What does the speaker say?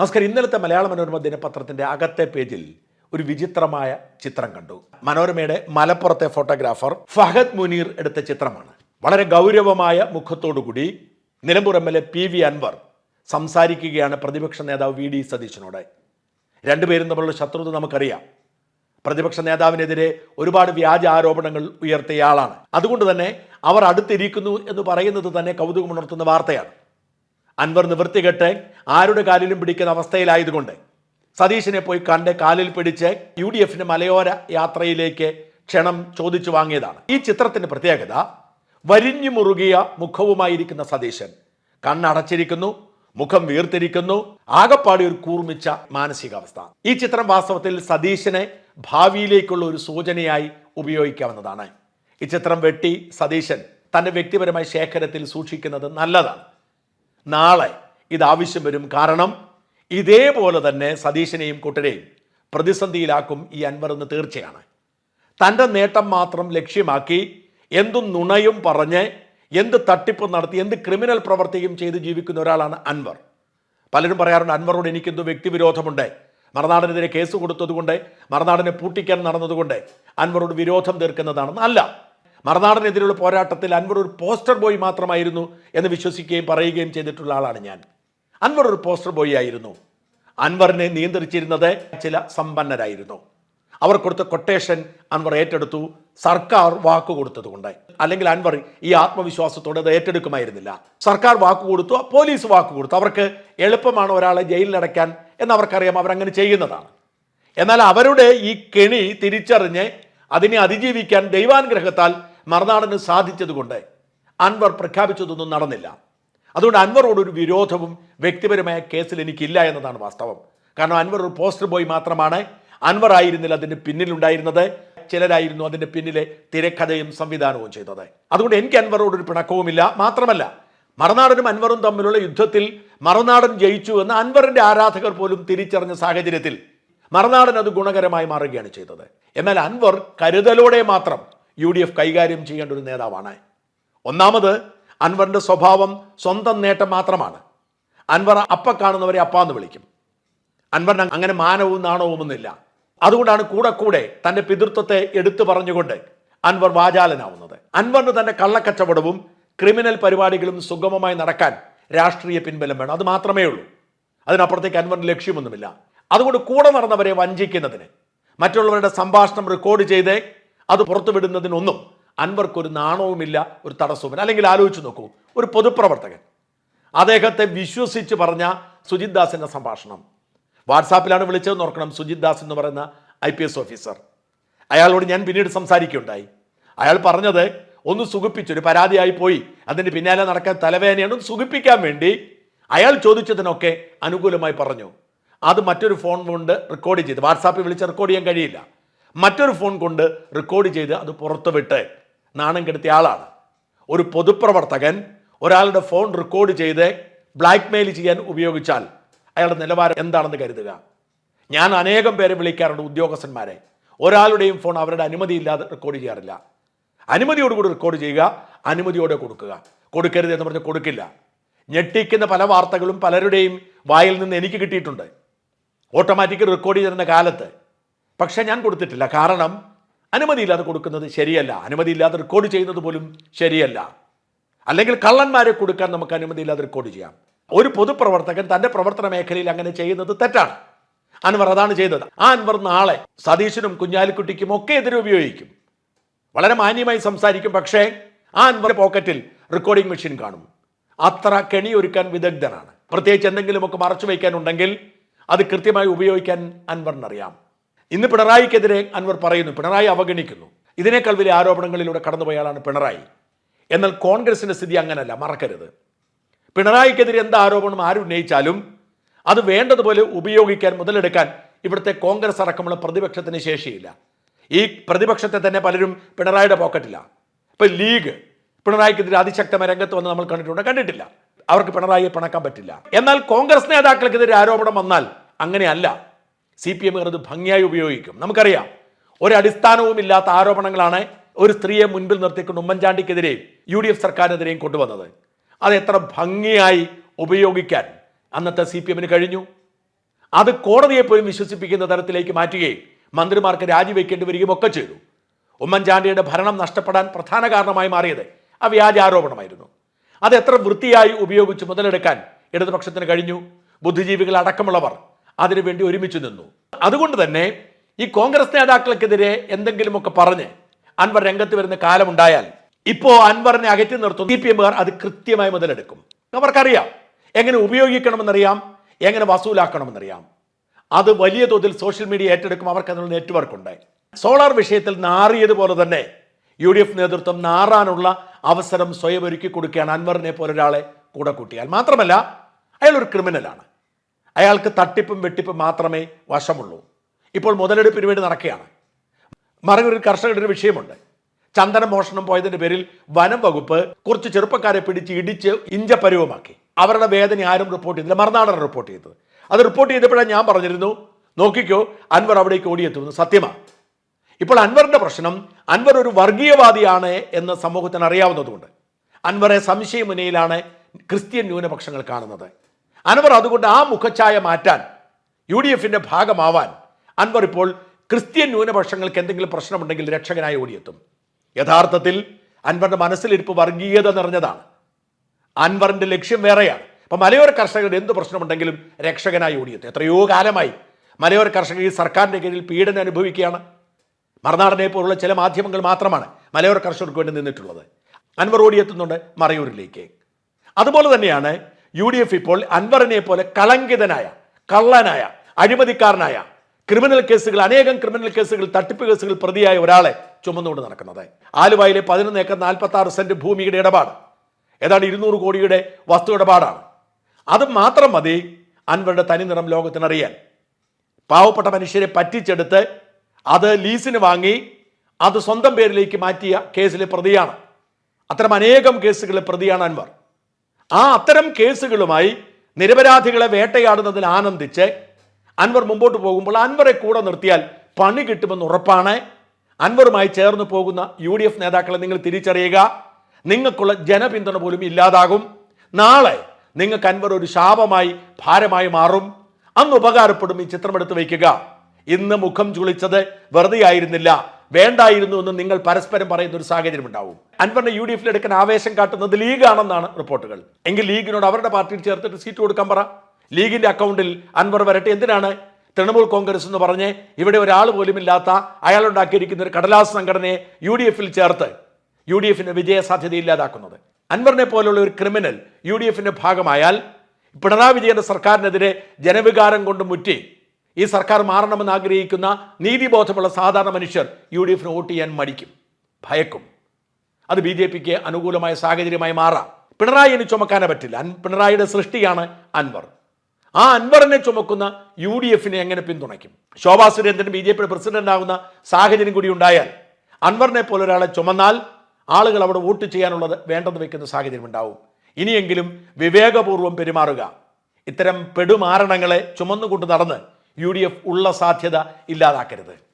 നമസ്കാരം. ഇന്നലത്തെ മലയാള മനോരമ ദിനപത്രത്തിന്റെ അകത്തെ പേജിൽ ഒരു വിചിത്രമായ ചിത്രം കണ്ടു. മനോരമയുടെ മലപ്പുറത്തെ ഫോട്ടോഗ്രാഫർ ഫഹദ് മുനീർ എടുത്ത ചിത്രമാണ്. വളരെ ഗൗരവമായ മുഖത്തോടുകൂടി Nilambur M L A P V Anvar സംസാരിക്കുകയാണ് പ്രതിപക്ഷ നേതാവ് വി ഡി സതീശനോട്. രണ്ടുപേരും തമ്മിലുള്ള ശത്രുത നമുക്കറിയാം. പ്രതിപക്ഷ നേതാവിനെതിരെ ഒരുപാട് വ്യാജ ആരോപണങ്ങൾ ഉയർത്തിയ ആളാണ്. അതുകൊണ്ട് തന്നെ അവർ അടുത്തിരിക്കുന്നു എന്ന് പറയുന്നത് തന്നെ കൗതുകമുണർത്തുന്ന വാർത്തയാണ്. അൻവർ നിവൃത്തികെട്ട് ആരുടെ കാലിലും പിടിക്കുന്ന അവസ്ഥയിലായതുകൊണ്ട് സതീശനെ പോയി കണ്ട് കാലിൽ പിടിച്ച് യു ഡി എഫിന്റെ മലയോര യാത്രയിലേക്ക് ക്ഷണം ചോദിച്ചു വാങ്ങിയതാണ്. ഈ ചിത്രത്തിന്റെ പ്രത്യേകത വരിഞ്ഞു മുറുകിയ മുഖവുമായിരിക്കുന്ന സതീശൻ. കണ്ണടച്ചിരിക്കുന്നു മുഖം വീർത്തിരിക്കുന്നു ആകപ്പാടി ഒരു കൂർമിച്ച മാനസികാവസ്ഥ. ഈ ചിത്രം വാസ്തവത്തിൽ സതീശനെ ഭാവിയിലേക്കുള്ള ഒരു സൂചനയായി ഉപയോഗിക്കാവുന്നതാണ്. ഈ ചിത്രം വെട്ടി സതീശൻ തന്റെ വ്യക്തിപരമായ ശേഖരത്തിൽ സൂക്ഷിക്കുന്നത് നല്ലതാണ്. നാളെ ഇത് ആവശ്യം വരും. കാരണം ഇതേപോലെ തന്നെ സതീശനെയും കൂട്ടരെയും പ്രതിസന്ധിയിലാക്കും ഈ അൻവർ എന്ന് തീർച്ചയാണ്. തന്റെ നേട്ടം മാത്രം ലക്ഷ്യമാക്കി എന്തും നുണയും പറഞ്ഞ് എന്ത് തട്ടിപ്പും നടത്തി എന്ത് ക്രിമിനൽ പ്രവർത്തിയും ചെയ്ത് ജീവിക്കുന്ന ഒരാളാണ് അൻവർ. പലരും പറയാറുണ്ട് അൻവറോട് എനിക്കെന്തോ വ്യക്തിവിരോധമുണ്ട്. മറുനാടിനെതിരെ കേസ് കൊടുത്തതുകൊണ്ട് മറുനാടിനെ പൂട്ടിക്കാൻ നടന്നതുകൊണ്ട് അൻവറോട് വിരോധം തീർക്കുന്നതാണെന്ന് അല്ല മറുനാടിനെതിരെയുള്ള പോരാട്ടത്തിൽ അൻവർ ഒരു പോസ്റ്റർ ബോയ് മാത്രമായിരുന്നു എന്ന് വിശ്വസിക്കുകയും പറയുകയും ചെയ്തിട്ടുള്ള ആളാണ് ഞാൻ. അൻവർ ഒരു പോസ്റ്റർ ബോയ് ആയിരുന്നു. അൻവറിനെ നിയന്ത്രിച്ചിരുന്നത് ചില സമ്പന്നരായിരുന്നു. അവർ കൊടുത്ത കൊട്ടേഷൻ അൻവർ ഏറ്റെടുത്തു സർക്കാർ വാക്ക് കൊടുത്തതുകൊണ്ട്. അല്ലെങ്കിൽ അൻവർ ഈ ആത്മവിശ്വാസത്തോടെ അത് ഏറ്റെടുക്കുമായിരുന്നില്ല. സർക്കാർ വാക്ക് കൊടുത്തു പോലീസ് വാക്ക് കൊടുത്തു. അവർക്ക് എളുപ്പമാണ് ഒരാളെ ജയിലിലടയ്ക്കാൻ എന്ന് അവർക്കറിയാം അവരങ്ങനെ ചെയ്യുന്നതാണ്. എന്നാൽ അവരുടെ ഈ കെണി തിരിച്ചറിഞ്ഞ് അതിനെ അതിജീവിക്കാൻ ദൈവാനുഗ്രഹത്താൽ മറുനാടിന് സാധിച്ചതുകൊണ്ട് അൻവർ പ്രഖ്യാപിച്ചതൊന്നും നടന്നില്ല. അതുകൊണ്ട് അൻവറോടൊരു വിരോധവും വ്യക്തിപരമായ കേസിൽ എനിക്കില്ല എന്നതാണ് വാസ്തവം. കാരണം അൻവർ ഒരു പോസ്റ്റർ ബോയ് മാത്രമാണ്. അൻവർ ആയിരുന്നില്ല അതിന്റെ പിന്നിലുണ്ടായിരുന്നത്. ചിലരായിരുന്നു അതിന്റെ പിന്നിലെ തിരക്കഥയും സംവിധാനവും ചെയ്തത്. അതുകൊണ്ട് എനിക്ക് അൻവറോടൊരു പിണക്കവുമില്ല. മാത്രമല്ല മറുനാടനും അൻവറും തമ്മിലുള്ള യുദ്ധത്തിൽ മറുനാടൻ ജയിച്ചു എന്ന് അൻവറിന്റെ ആരാധകർ പോലും തിരിച്ചറിഞ്ഞ സാഹചര്യത്തിൽ മറുനാടൻ അത് ഗുണകരമായി മാറുകയാണ് ചെയ്തത്. എന്നാൽ അൻവർ കരുതലോടെ മാത്രം യു ഡി എഫ് കൈകാര്യം ചെയ്യേണ്ട ഒരു നേതാവാണ്. ഒന്നാമത് അൻവറിന്റെ സ്വഭാവം സ്വന്തം നേട്ടം മാത്രമാണ്. അൻവർ അപ്പ കാണുന്നവരെ അപ്പാന്ന് വിളിക്കും. അൻവറിന് അങ്ങനെ മാനവും നാണവുമൊന്നുമില്ല അതുകൊണ്ടാണ് കൂടെ കൂടെ തന്റെ പിതൃത്വത്തെ എടുത്തു പറഞ്ഞുകൊണ്ട് അൻവർ വാചാലനാവുന്നത്. അൻവറിന് തന്റെ കള്ളക്കച്ചവടവും ക്രിമിനൽ പരിപാടികളും സുഗമമായി നടക്കാൻ രാഷ്ട്രീയ പിൻബലം വേണം. അത് മാത്രമേ ഉള്ളൂ. അതിനപ്പുറത്തേക്ക് അൻവറിന് ലക്ഷ്യമൊന്നുമില്ല. അതുകൊണ്ട് കൂടെ നടന്നവരെ വഞ്ചിക്കുന്നതിന് മറ്റുള്ളവരുടെ സംഭാഷണം റെക്കോർഡ് ചെയ്ത് അത് പുറത്തുവിടുന്നതിനൊന്നും അൻവർക്കൊരു നാണവുമില്ല ഒരു തടസ്സവുമില്ല. അല്ലെങ്കിൽ ആലോചിച്ച് നോക്കൂ ഒരു പൊതുപ്രവർത്തകൻ. അദ്ദേഹത്തെ വിശ്വസിച്ച് പറഞ്ഞ സുജിത് ദാസിന്റെ സംഭാഷണം. വാട്സാപ്പിലാണ് വിളിച്ചതെന്ന് ഓർക്കണം സുജിത് ദാസ് എന്ന് പറയുന്ന ഐ പി എസ് ഓഫീസർ. അയാളോട് ഞാൻ പിന്നീട് സംസാരിക്കുകയുണ്ടായി. അയാൾ പറഞ്ഞത് ഒന്ന് സുഖിപ്പിച്ചു ഒരു പരാതിയായി പോയി. അതിന് പിന്നാലെ നടക്കാൻ തലവേദനയാണ് ഒന്ന് സുഖിപ്പിക്കാൻ വേണ്ടി. അയാൾ ചോദിച്ചതിനൊക്കെ അനുകൂലമായി പറഞ്ഞു. അത് മറ്റൊരു ഫോൺ കൊണ്ട് റെക്കോർഡ് ചെയ്ത്. വാട്സാപ്പിൽ വിളിച്ച് റെക്കോർഡ് ചെയ്യാൻ കഴിയില്ല. മറ്റൊരു ഫോൺ കൊണ്ട് റെക്കോർഡ് ചെയ്ത് അത് പുറത്തുവിട്ട് നാണം കെടുത്തിയ ആളാണ്. ഒരു പൊതുപ്രവർത്തകൻ ഒരാളുടെ ഫോൺ റെക്കോർഡ് ചെയ്ത് ബ്ലാക്ക് മെയിൽ ചെയ്യാൻ ഉപയോഗിച്ചാൽ അയാളുടെ നിലവാരം എന്താണെന്ന് കരുതുക. ഞാൻ അനേകം പേരെ വിളിക്കാറുണ്ട് ഉദ്യോഗസ്ഥന്മാരെ. ഒരാളുടെയും ഫോൺ അവരുടെ അനുമതിയില്ലാതെ റെക്കോർഡ് ചെയ്യാറില്ല. അനുമതിയോടുകൂടി റെക്കോർഡ് ചെയ്യുക അനുമതിയോടെ കൊടുക്കുക. കൊടുക്കരുത് എന്ന് പറഞ്ഞ് കൊടുക്കില്ല. ഞെട്ടിക്കുന്ന പല വാർത്തകളും പലരുടെയും വായിൽ നിന്ന് എനിക്ക് കിട്ടിയിട്ടുണ്ട്. ഓട്ടോമാറ്റിക് റെക്കോർഡ് ചെയ്തിരുന്ന കാലത്ത് പക്ഷേ ഞാൻ കൊടുത്തിട്ടില്ല. കാരണം അനുമതിയില്ലാതെ കൊടുക്കുന്നത് ശരിയല്ല. അനുമതിയില്ലാതെ റെക്കോർഡ് ചെയ്യുന്നത് പോലും ശരിയല്ല. അല്ലെങ്കിൽ കള്ളന്മാരെ കൊടുക്കാൻ നമുക്ക് അനുമതിയില്ലാതെ റെക്കോർഡ് ചെയ്യാം. ഒരു പൊതുപ്രവർത്തകൻ തന്റെ പ്രവർത്തന മേഖലയിൽ അങ്ങനെ ചെയ്യുന്നത് തെറ്റാണ്. അൻവർ അതാണ് ചെയ്തത്. ആ അൻവർ നാളെ സതീശനും കുഞ്ഞാലിക്കുട്ടിക്കും ഒക്കെ എതിരെ ഉപയോഗിക്കും. വളരെ മാന്യമായി സംസാരിക്കും. പക്ഷേ ആ അൻവർ പോക്കറ്റിൽ റെക്കോർഡിംഗ് മെഷീൻ കാണും. അത്ര കെണി ഒരുക്കാൻ വിദഗ്ധനാണ്. പ്രത്യേകിച്ച് എന്തെങ്കിലുമൊക്കെ മറച്ചു വയ്ക്കാനുണ്ടെങ്കിൽ അത് കൃത്യമായി ഉപയോഗിക്കാൻ അൻവറിനറിയാം. ഇന്ന് പിണറായിക്കെതിരെ അൻവർ പറയുന്നു പിണറായി അവഗണിക്കുന്നു. ഇതിനേക്കാൾ വലിയ ആരോപണങ്ങളിലൂടെ കടന്നുപോയാളാണ് പിണറായി. എന്നാൽ കോൺഗ്രസിന്റെ സ്ഥിതി അങ്ങനല്ല മറക്കരുത്. പിണറായിക്കെതിരെ എന്ത് ആരോപണം ആര് ഉന്നയിച്ചാലും അത് വേണ്ടതുപോലെ ഉപയോഗിക്കാൻ മുതലെടുക്കാൻ ഇവിടുത്തെ കോൺഗ്രസ് അടക്കമുള്ള പ്രതിപക്ഷത്തിന് ശേഷിയില്ല. ഈ പ്രതിപക്ഷത്തെ തന്നെ പലരും പിണറായിയുടെ പോക്കറ്റിലാണ് ഇപ്പൊ ലീഗ് പിണറായിക്കെതിരെ അതിശക്തമായ രംഗത്ത് വന്ന് നമ്മൾ കണ്ടിട്ടുണ്ട് കണ്ടിട്ടില്ല. അവർക്ക് പിണറായിയെ പിണക്കാൻ പറ്റില്ല. എന്നാൽ കോൺഗ്രസ് നേതാക്കൾക്കെതിരെ ആരോപണം വന്നാൽ അങ്ങനെയല്ല. സി പി എമ്മുകാർ അത് ഭംഗിയായി ഉപയോഗിക്കും. നമുക്കറിയാം ഒരടിസ്ഥാനവും ഇല്ലാത്ത ആരോപണങ്ങളാണ് ഒരു സ്ത്രീയെ മുൻപിൽ നിർത്തിക്കൊണ്ട് ഉമ്മൻചാണ്ടിക്കെതിരെയും യു ഡി എഫ് സർക്കാരിനെതിരെയും കൊണ്ടുവന്നത്. അത് എത്ര ഭംഗിയായി ഉപയോഗിക്കാൻ അന്നത്തെ സി പി എമ്മിന് കഴിഞ്ഞു. അത് കോടതിയെ പോലും വിശ്വസിപ്പിക്കുന്ന തരത്തിലേക്ക് മാറ്റുകയും മന്ത്രിമാർക്ക് രാജിവെക്കേണ്ടി വരികയും ഒക്കെ ചെയ്തു. ഉമ്മൻചാണ്ടിയുടെ ഭരണം നഷ്ടപ്പെടാൻ പ്രധാന കാരണമായി മാറിയത് ആ വ്യാജ ആരോപണമായിരുന്നു. അത് എത്ര വൃത്തിയായി ഉപയോഗിച്ച് മുതലെടുക്കാൻ ഇടതുപക്ഷത്തിന് കഴിഞ്ഞു. ബുദ്ധിജീവികൾ അടക്കമുള്ളവർ അതിനുവേണ്ടി ഒരുമിച്ച് നിന്നു. അതുകൊണ്ട് തന്നെ ഈ കോൺഗ്രസ് നേതാക്കൾക്കെതിരെ എന്തെങ്കിലുമൊക്കെ പറഞ്ഞ് അൻവർ രംഗത്ത് വരുന്ന കാലമുണ്ടായാൽ ഇപ്പോ അൻവറിനെ അകറ്റി നിർത്തുന്നു സി പി അത് കൃത്യമായി മുതലെടുക്കും. അവർക്കറിയാം എങ്ങനെ ഉപയോഗിക്കണമെന്നറിയാം എങ്ങനെ വസൂലാക്കണമെന്നറിയാം. അത് വലിയ തോതിൽ സോഷ്യൽ മീഡിയ ഏറ്റെടുക്കും അവർക്ക് അതിനുള്ള നെറ്റ്വർക്ക് ഉണ്ട്. സോളാർ വിഷയത്തിൽ നാറിയതുപോലെ തന്നെ യു ഡി എഫ് നേതൃത്വം നാറാനുള്ള അവസരം സ്വയം ഒരുക്കി കൊടുക്കുകയാണ് അൻവറിനെ പോലൊരാളെ കൂടെ കൂട്ടിയാൽ. മാത്രമല്ല അയാൾ ഒരു ക്രിമിനലാണ്. അയാൾക്ക് തട്ടിപ്പും വെട്ടിപ്പും മാത്രമേ വശമുള്ളൂ. ഇപ്പോൾ മുതലെടുപ്പിന് വേണ്ടി നടക്കുകയാണ്. മറങ്ങൊരു കർഷകരുടെ ഒരു വിഷയമുണ്ട്. ചന്ദന മോഷണം പോയതിന്റെ പേരിൽ വനം വകുപ്പ് കുറച്ച് ചെറുപ്പക്കാരെ പിടിച്ച് ഇടിച്ച് ഇഞ്ചപരുവമാക്കി അവരുടെ വേദന ആരും റിപ്പോർട്ട് ചെയ്തില്ല. മറുനാടൻ റിപ്പോർട്ട് ചെയ്തത്. അത് റിപ്പോർട്ട് ചെയ്തപ്പോഴാണ് ഞാൻ പറഞ്ഞിരുന്നു നോക്കിക്കോ അൻവർ അവിടേക്ക് ഓടിയെത്തുന്നു സത്യമാണ് ഇപ്പോൾ അൻവറിന്റെ പ്രശ്നം അൻവർ ഒരു വർഗീയവാദിയാണ് എന്ന് സമൂഹത്തിന് അറിയാവുന്നതുകൊണ്ട്. അൻവറെ സംശയമുനയിലാണ് ക്രിസ്ത്യൻ ന്യൂനപക്ഷങ്ങൾ കാണുന്നത്. അൻവർ അതുകൊണ്ട് ആ മുഖഛായ മാറ്റാൻ യു ഡി എഫിന്റെ ഭാഗമാവാൻ അൻവർ ഇപ്പോൾ ക്രിസ്ത്യൻ ന്യൂനപക്ഷങ്ങൾക്ക് എന്തെങ്കിലും പ്രശ്നമുണ്ടെങ്കിൽ രക്ഷകനായി ഓടിയെത്തും. യഥാർത്ഥത്തിൽ അൻവറിന്റെ മനസ്സിലിരിപ്പ് വർഗീയത നിറഞ്ഞതാണ്. അൻവറിന്റെ ലക്ഷ്യം വേറെയാണ്. അപ്പം മലയോര കർഷകരുടെ എന്ത് പ്രശ്നമുണ്ടെങ്കിലും രക്ഷകനായി ഓടിയെത്തും. എത്രയോ കാലമായി മലയോര കർഷകർ ഈ സർക്കാരിന്റെ കീഴിൽ പീഡനം അനുഭവിക്കുകയാണ്. മറുനാടനെ പോലുള്ള ചില മാധ്യമങ്ങൾ മാത്രമാണ് മലയോര കർഷകർക്ക് വേണ്ടി നിന്നിട്ടുള്ളത്. അൻവർ ഓടിയെത്തുന്നുണ്ട് മറയൂരിലേക്ക്. അതുപോലെ തന്നെയാണ് യു ഡി എഫ് ഇപ്പോൾ അൻവറിനെ പോലെ കളങ്കിതനായ കള്ളനായ അഴിമതിക്കാരനായ ക്രിമിനൽ കേസുകൾ അനേകം ക്രിമിനൽ കേസുകൾ തട്ടിപ്പ് കേസുകൾ പ്രതിയായ ഒരാളെ ചുമന്നുകൊണ്ട് നടക്കുന്നത്. ആലുവയിലെ പതിനൊന്ന് ഏക്കർ നാൽപ്പത്തി ആറ് സെന്റ് ഭൂമിയുടെ ഇടപാട്. ഏതാണ്ട് ഇരുന്നൂറ് കോടിയുടെ വസ്തു ഇടപാടാണ്. അത് മാത്രം മതി അൻവറുടെ തനിനിറം ലോകത്തിനറിയാൻ. പാവപ്പെട്ട മനുഷ്യരെ പറ്റിച്ചെടുത്ത് അത് ലീസിന് വാങ്ങി അത് സ്വന്തം പേരിലേക്ക് മാറ്റിയ കേസിലെ പ്രതിയാണ്. അത്തരം അനേകം കേസുകളിലെ പ്രതിയാണ് അൻവർ. ആ അത്തരം കേസുകളുമായി നിരപരാധികളെ വേട്ടയാടുന്നതിൽ ആനന്ദിച്ച് അൻവർ മുമ്പോട്ട് പോകുമ്പോൾ അൻവറെ കൂടെ നിർത്തിയാൽ പണി കിട്ടുമെന്ന് ഉറപ്പാണ്. അൻവറുമായി ചേർന്ന് പോകുന്ന യു ഡി എഫ് നേതാക്കളെ നിങ്ങൾ തിരിച്ചറിയുക. നിങ്ങൾക്കുള്ള ജനപിന്തുണ പോലും ഇല്ലാതാകും. നാളെ നിങ്ങൾക്ക് അൻവർ ഒരു ശാപമായി ഭാരമായി മാറും. അന്ന് ഉപകാരപ്പെടും ഈ ചിത്രം വയ്ക്കുക. ഇന്ന് മുഖം ചുളിച്ചത് വെറുതെ ആയിരുന്നില്ല. വേണ്ടായിരുന്നു എന്ന് നിങ്ങൾ പരസ്പരം പറയുന്ന ഒരു സാഹചര്യം ഉണ്ടാവും. അൻവറിനെ യു ഡി എഫിൽ എടുക്കാൻ ആവേശം കാട്ടുന്നത് ലീഗാണെന്നാണ് റിപ്പോർട്ടുകൾ. എങ്കിൽ ലീഗിനോട് അവരുടെ പാർട്ടിയിൽ ചേർത്തിട്ട് സീറ്റ് കൊടുക്കാൻ പറ. ലീഗിന്റെ അക്കൗണ്ടിൽ അൻവർ വരട്ടെ എന്തിനാണ്? തൃണമൂൽ കോൺഗ്രസ് എന്ന് പറഞ്ഞ് ഇവിടെ ഒരാൾ പോലും ഇല്ലാത്ത അയാളുണ്ടാക്കിയിരിക്കുന്ന ഒരു കടലാസ് സംഘടനയെ യു ഡി എഫിൽ ചേർത്ത് യു ഡി എഫിന് വിജയ സാധ്യത ഇല്ലാതാക്കുന്നത്. അൻവറിനെ പോലുള്ള ഒരു ക്രിമിനൽ യു ഡി എഫിന്റെ ഭാഗമായാൽ പിണറായി വിജയന്റെ സർക്കാരിനെതിരെ ജനവികാരം കൊണ്ട് മുറ്റി ഈ സർക്കാർ മാറണമെന്ന് ആഗ്രഹിക്കുന്ന നീതിബോധമുള്ള സാധാരണ മനുഷ്യർ യു ഡി എഫിന് വോട്ട് ചെയ്യാൻ മടിക്കും ഭയക്കും. അത് ബി ജെ പിക്ക് അനുകൂലമായ സാഹചര്യമായി മാറാം. പിണറായിന് ചുമക്കാനേ പറ്റില്ല. പിണറായിയുടെ സൃഷ്ടിയാണ് അൻവർ. ആ അൻവറിനെ ചുമക്കുന്ന യു ഡി എഫിനെ എങ്ങനെ പിന്തുണയ്ക്കും? ശോഭാ സുരേന്ദ്രൻ ബി ജെ പിയുടെ പ്രസിഡന്റ് ആകുന്ന സാഹചര്യം കൂടി ഉണ്ടായാൽ അൻവറിനെ പോലെ ഒരാളെ ചുമന്നാൽ ആളുകൾ അവിടെ വോട്ട് ചെയ്യാനുള്ളത് വേണ്ടെന്ന് വെക്കുന്ന സാഹചര്യം ഉണ്ടാവും. ഇനിയെങ്കിലും വിവേകപൂർവം പെരുമാറുക. ഇത്തരം പെടുമാരണങ്ങളെ ചുമന്നുകൊണ്ട് നടന്ന് യു ഉള്ള സാധ്യത ഇല്ലാതാക്കരുത്.